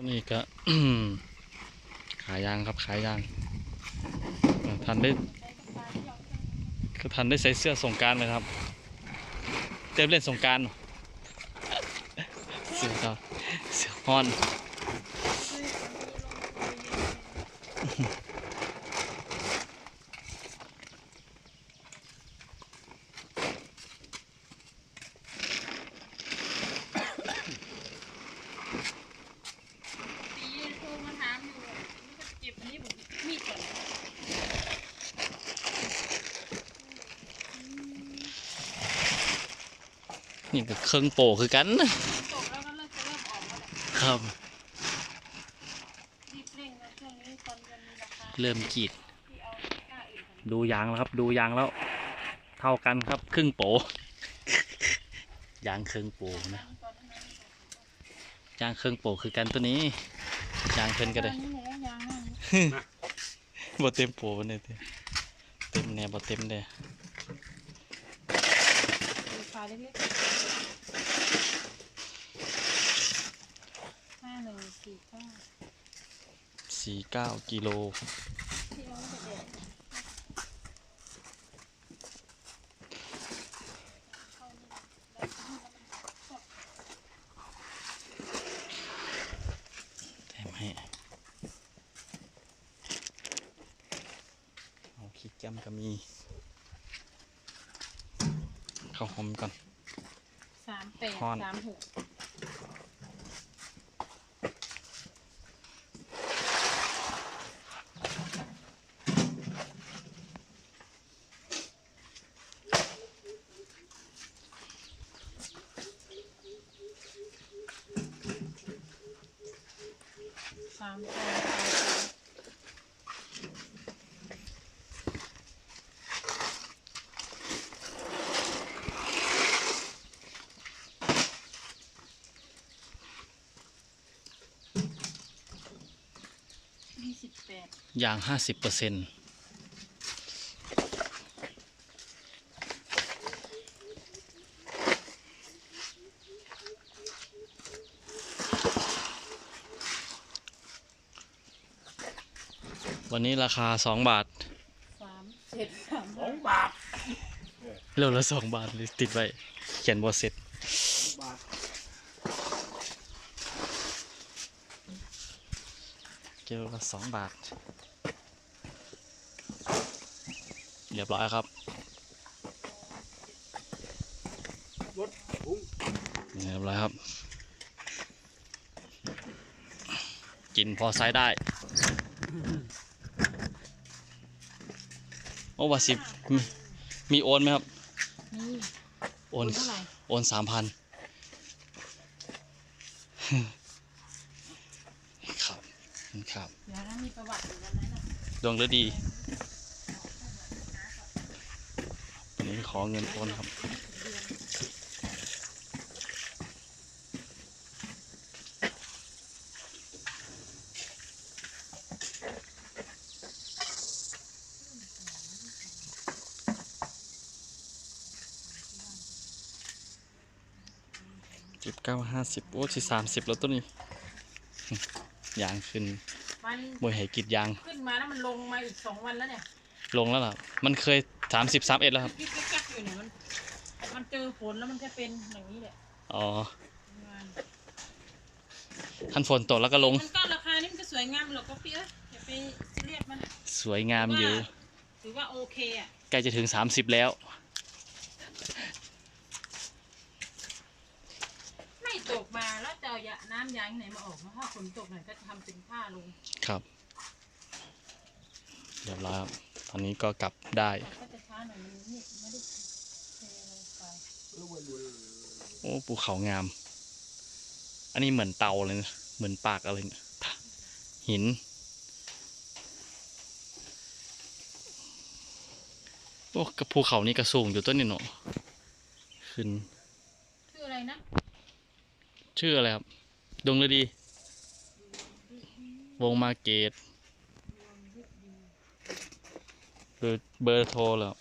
ตัวนี้ก็ขายยางครับขายยางทันได้ก็ทันได้ใส่เสื้อสงการเลยครับ เต็มเล่นสงการเสื้อก็เสื้อฮอน ปีโทรมาถามอยู่มันก็เจ็บอันนี้ผมมีดก่อน นี่ก็เครื่องโปคือกันครับเริ่มกีด ดูยางแล้วครับ ดูยางแล้ว เท่ากันครับ ครึ่งโปยางครึ่งโปนะนนั้นยางครึ่งโปคือกันตัวนี้ยางเพิ่นก็ได้ยางนี่แหลยบ่เต็มโปวันนี้เต็มแน่บ่เต็มเด้ดูฟ้าเล็กๆห้าหนึ่งสี่เก้าสี่เก้ากิโลที่เอาไม่ได้แดดแถมให้เอาขี้แก้มก็มี ข้าหอมก่อน สามแปดฮอน สามหกสามแปด ยี่สิบแปดยางห้าสิบเปอร์เซ็นต์วันนี้ราคาสองบาทสามเจ็ดสามสองบาท เร็วละสองบาทเลยติดไว้ เขียนบทเสร็จ บาทกิโลละสองบาท เรียบร้อยครับรถถุงเรียบร้อยครับ กินพอไซส์ได้ โอ้วาสิบมีมีโอนไหมครับนี่โอนเท่าไหร่โอนสามพัน ครับครับเดี๋ยวนะมีประวัติอยู่วันนั้นน่ะดวงฤดีวันนี้ขอเงินโอนครับสิบเก้าห้าสิบโอ้สิสามสิบแล้วตัวนี้ ยางขึ้นมันมวยไหกิดยาง ขึ้นมาแล้วมันลงมาอีกสองวันแล้วเนี่ยลงแล้วล่ะ มันเคยสามสิบสามเอ็ดแล้วครับกิ๊กกิ๊กกิ๊กอยู่เนี่ยมันมันเจอฝนแล้วมันจะเป็นอย่างนี้แหละอ๋อประมาณทันฝนตกแล้วก็ลง มันก็ราคานี่มันก็สวยงามหรอกก็พี่เอ้ยอย่าไปเรียกมันสวยงามอยู่ ถือว่าโอเคอะใกล้จะถึงสามสิบแล้ว ไม่ตกมา แล้วจะเอายาน้ำยางที่ไหนมาออกมาถ้าฝนตกหน่อยก็จะทำเป็นผ้าลงครับเรียบร้อยครับตอนนี้ก็กลับได้ แต่ก็จะช้าหน่อยมันนี่ไม่ได้เทลงไปรวยรวยโอ้ภูเขางาม อันนี้เหมือนเตาเลยนะ เหมือนปากอะไรเนี่ยหินโอ้กับภูเขานี่กระสูงอยู่ต้นนี่เนาะขึ้น ชื่ออะไรนะ ชื่ออะไรครับ ดงเลยดี วงมาเกต เบอร์เบอร์โทรเหรอ